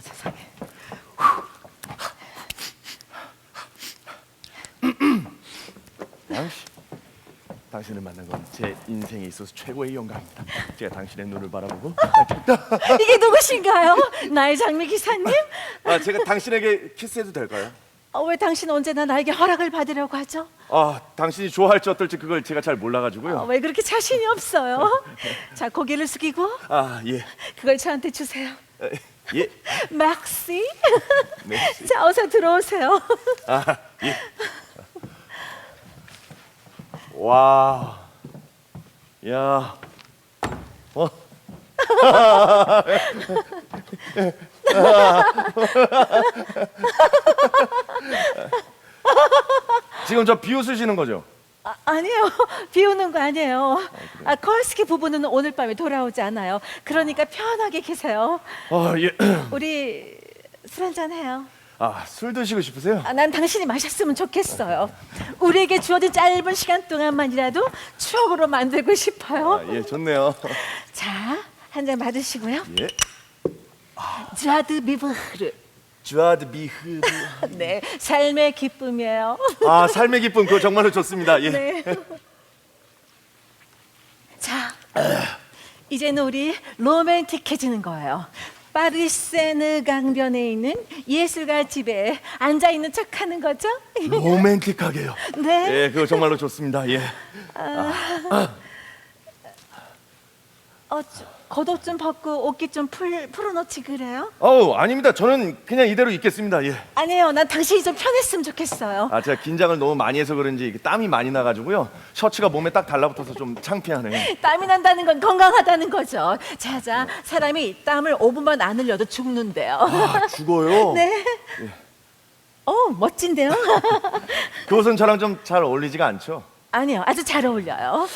세상에. 양씨, 당신을 만난 건 제 인생에 있어서 최고의 영광입니다. 제가 당신의 눈을 바라보고 이게 누구신가요? 나의 장미 기사님? 아, 제가 당신에게 키스해도 될까요? 어, 왜 당신 언제나 나에게 허락을 받으려고 하죠? 아, 당신이 좋아할지 어떨지 그걸 제가 잘 어, 몰라가지고요. 왜 그렇게 자신이 없어요? 자, 고개를 숙이고 아, 예, 그걸 저한테 주세요. 에, 예, 맥시. 맥시. 자, 어서 들어오세요. 아, 예. 와, 야, 어. 지금 저 비웃으시는 거죠? 아, 아니에요. 비우는 거 아니에요. 아, 콜스키 부부는 오늘 밤에 돌아오지 않아요. 그러니까 편하게 계세요. 아, 예. 우리 술 한잔 해요. 아, 술 드시고 싶으세요? 아, 난 당신이 마셨으면 좋겠어요. 우리에게 주어진 짧은 시간 동안만이라도 추억으로 만들고 싶어요. 아, 예, 좋네요. 자, 한 잔 받으시고요. 예. 자드 비브흐르. 주아드 비흐. 네, 삶의 기쁨이에요. 아, 삶의 기쁨 그거 정말로 좋습니다. 예. 네. 자, 이제는 우리 로맨틱해지는 거예요. 파리세느 강변에 있는 예술가 집에 앉아 있는 척하는 거죠? 로맨틱하게요. 네. 예, 그거 정말로 좋습니다. 예. 어, 저- 겉옷 좀 벗고 옷깃 좀 풀, 풀어놓지 그래요? 어우, 아닙니다. 저는 그냥 이대로 있겠습니다. 예. 아니에요. 난 당신이 좀 편했으면 좋겠어요. 아, 제가 긴장을 너무 많이 해서 그런지 이게 땀이 많이 나가지고요. 셔츠가 몸에 딱 달라붙어서 좀 창피하네요. 땀이 난다는 건 건강하다는 거죠. 자자, 사람이 땀을 5분만 안 흘려도 죽는데요. 아, 죽어요. 네. 어, 멋진데요? 그 옷은 저랑 좀 잘 어울리지가 않죠. 아니요, 아주 잘 어울려요.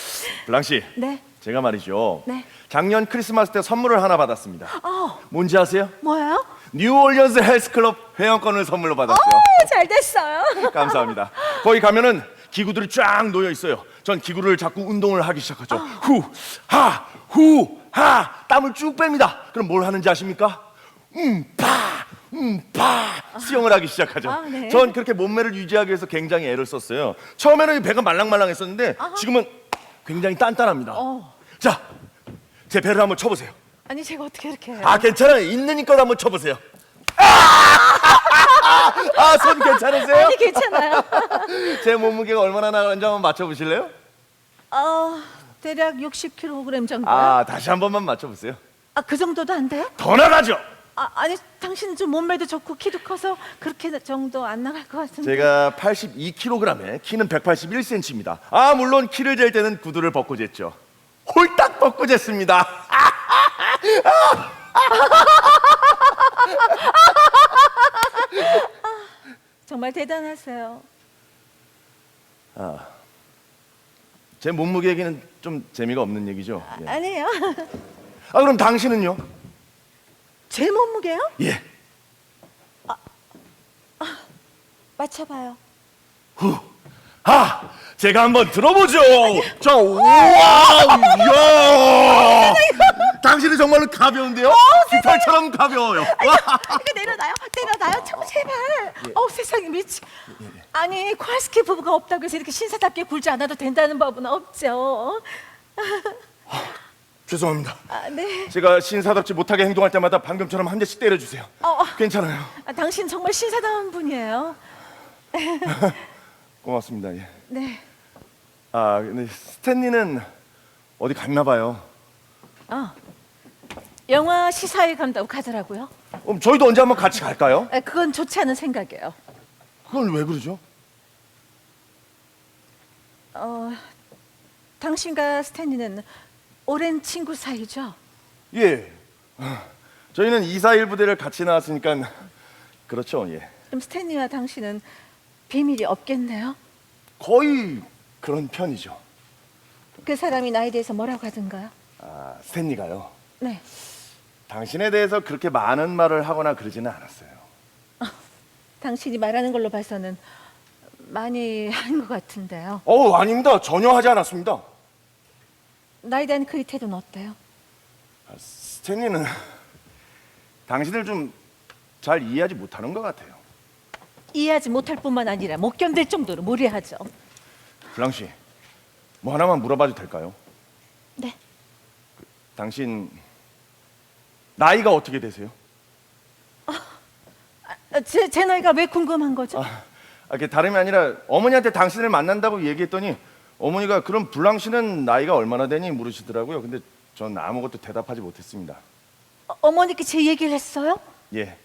블랑 씨, 네. 제가 말이죠. 네. 작년 크리스마스 때 선물을 하나 받았습니다. 어, 뭔지 아세요? 뭐예요? 뉴올리언스 헬스클럽 회원권을 선물로 받았죠. 어, 잘 됐어요. 감사합니다. 거기 가면은 기구들이 쫙 놓여 있어요. 전 기구를 잡고 운동을 하기 시작하죠. 후, 하, 후, 하. 땀을 쭉 뺍니다. 그럼 뭘 하는지 아십니까? 음, 파, 음, 파. 수영을 하기 시작하죠. 아, 네. 전 그렇게 몸매를 유지하기 위해서 굉장히 애를 썼어요. 처음에는 배가 말랑말랑했었는데 지금은 굉장히 단단합니다. 어. 자, 제 배를 한번 쳐보세요. 아니, 제가 어떻게 이렇게 해요? 아, 괜찮아요. 있는 힘껏 한번 쳐보세요. 아, 손 괜찮으세요? 아니, 괜찮아요. 제 몸무게가 얼마나 나가는지 한번 맞춰보실래요? 어, 대략 60kg 정도요? 아 다시 한 번만 맞춰보세요 아, 그 정도도 안 돼요? 더 나가죠 아, 아니, 당신은 좀 몸매도 좋고 키도 커서 그렇게 정도 안 나갈 것 같은데. 제가 82kg에 키는 181cm입니다 아 물론 키를 잴 때는 구두를 벗고 쟀죠 홀딱 벗고 쟀습니다 정말 대단하세요. 제 몸무게 얘기는 좀 재미가 없는 얘기죠 예. 아니에요. 아 그럼 당신은요? 제 몸무게요? 예 맞춰봐요. 후. 아, 제가 한번 들어보죠. 자, 우와, 이야. 당신은 정말로 가벼운데요? 깃털처럼 가벼워요. 와. 이거 내려놔요. 내려놔요. 좀 제발. 어 세상에 미치. 아니 ኳ스키 부부가 없다고 해서 이렇게 신사답게 굴지 않아도 된다는 법은 없죠. 죄송합니다. 아, 네. 제가 신사답지 못하게 행동할 때마다 방금처럼 한 대씩 때려주세요. 어. 괜찮아요. 아, 당신 정말 신사다운 분이에요. 고맙습니다. 예. 네. 아, 근데 스탠리는 어디 갔나 봐요. 어. 영화 시사회 간다고 가더라고요. 그럼 저희도 언제 한번 같이 갈까요? 아, 그건 좋지 않은 생각이에요. 그걸 왜 그러죠? 어, 당신과 스탠리는 오랜 친구 사이죠? 예. 아, 저희는 241 부대를 같이 나왔으니까 그렇죠. 예. 그럼 스탠리와 당신은 비밀이 없겠네요? 거의 그런 편이죠. 그 사람이 나에 대해서 뭐라고 하던가요? 아, 스탠리가요. 네. 당신에 대해서 그렇게 많은 말을 하거나 그러지는 않았어요. 당신이 말하는 걸로 봐서는 많이 한 것 같은데요. 어, 아닙니다. 전혀 하지 않았습니다. 나에 대한 그의 태도는 어때요? 스탠리는 당신을 좀 잘 이해하지 못하는 것 같아요. 이해하지 못할 뿐만 아니라 못 견딜 정도로 무례하죠. 블랑 씨, 뭐 하나만 물어봐도 될까요? 네. 당신 나이가 어떻게 되세요? 아, 제, 제 나이가 왜 궁금한 거죠? 아, 아, 그게 다름이 아니라 어머니한테 당신을 만난다고 얘기했더니 어머니가 그럼 블랑 씨는 나이가 얼마나 되니 물으시더라고요. 근데 전 아무것도 대답하지 못했습니다. 어, 어머니께 제 얘기를 했어요? 예,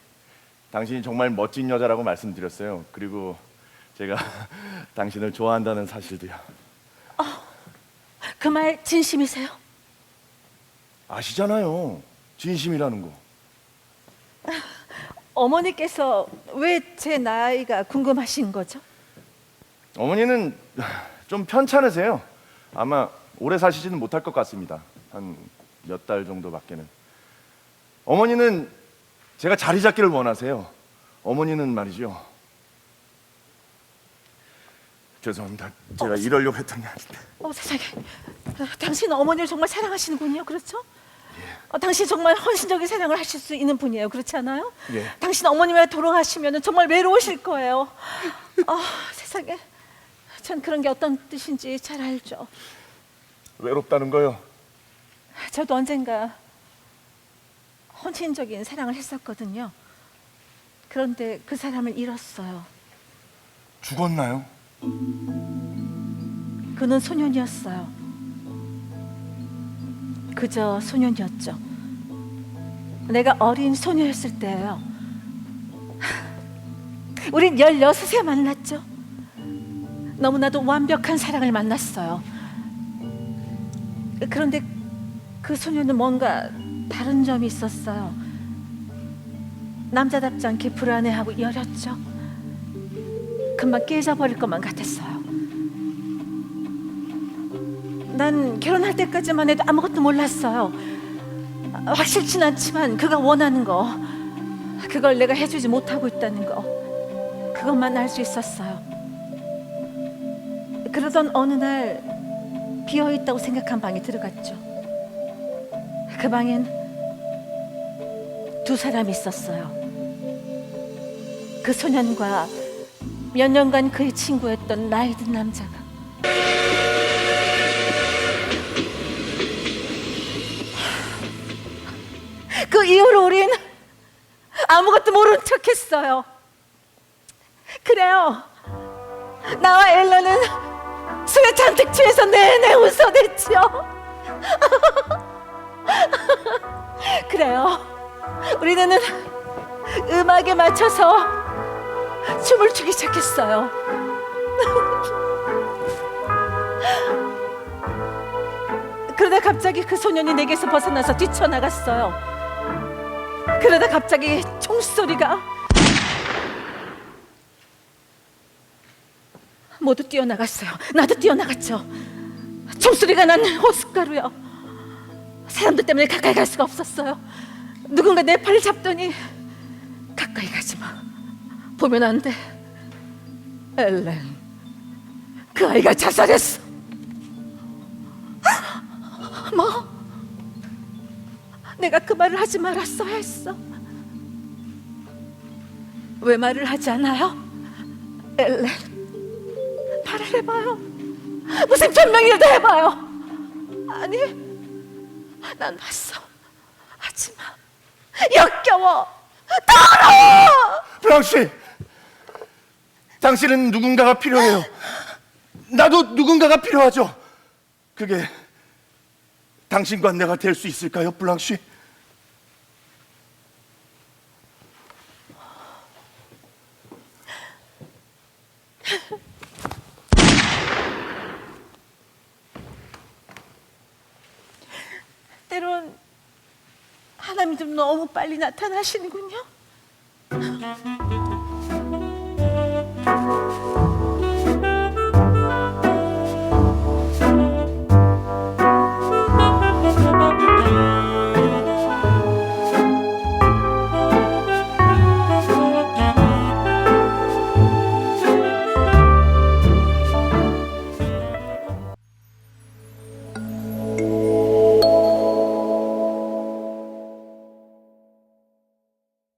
당신이 정말 멋진 여자라고 말씀드렸어요. 그리고 제가 당신을 좋아한다는 사실도요. 그 말 진심이세요? 아시잖아요. 진심이라는 거. 어머니께서 왜 제 나이가 궁금하신 거죠? 어머니는 좀 편찮으세요. 아마 오래 사시지는 못할 것 같습니다. 한 몇 달 정도밖에는. 어머니는 제가 자리 잡기를 원하세요. 어머니는 말이죠. 죄송합니다. 제가 이러려고 했던 게 아닌데. 어 세상에, 아, 당신은 어머니를 정말 사랑하시는군요, 그렇죠? 어, 당신 정말 헌신적인 사랑을 하실 수 있는 분이에요, 그렇지 않아요? 예. 당신 어머님이 돌아가시면 정말 외로우실 거예요. 아 세상에, 전 그런 게 어떤 뜻인지 잘 알죠. 외롭다는 거요. 저도 언젠가 헌신적인 사랑을 했었거든요. 그런데 그 사람을 잃었어요. 죽었나요? 그는 소년이었어요. 그저 소년이었죠. 내가 어린 소녀였을 때예요. 우린 16세 만났죠. 너무나도 완벽한 사랑을 만났어요. 그런데 그 소녀는 뭔가 다른 점이 있었어요. 남자답지 않게 불안해하고 여렸죠. 금방 깨져버릴 것만 같았어요. 난 결혼할 때까지만 해도 아무것도 몰랐어요. 아, 확실치는 않지만 그가 원하는 거, 그걸 내가 해주지 못하고 있다는 거, 그것만 알 수 있었어요. 그러던 어느 날 비어 있다고 생각한 방에 들어갔죠. 그 방엔 두 사람이 있었어요. 그 소년과 몇 년간 그의 친구였던 나이 든 남자가. 그 이후로 우린 아무것도 모른 척했어요. 그래요. 나와 엘러는 술에 잔뜩 취해서 내내 웃어댔죠. 그래요. 우리는 음악에 맞춰서 춤을 추기 시작했어요. 그러다 갑자기 그 소년이 내게서 벗어나서 뛰쳐나갔어요. 그러다 갑자기 총소리가 모두 뛰어나갔어요. 나도 뛰어나갔죠. 총소리가 난 호숫가루요. 사람들 때문에 가까이 갈 수가 없었어요. 누군가 내 팔을 잡더니 가까이 가지 마. 보면 안 돼. 엘렌, 그 아이가 자살했어. 뭐? 내가 그 말을 하지 말았어야 했어. 왜 말을 하지 않아요? 엘렌, 말을 해봐요. 무슨 변명이라도 해봐요. 아니, 난 봤어. 하지마. 역겨워. 더러워. 블랑 씨, 당신은 누군가가 필요해요. 나도 누군가가 필요하죠. 그게 당신과 내가 될 수 있을까요, 블랑 씨? 때론 하나님도 너무 빨리 나타나시는군요.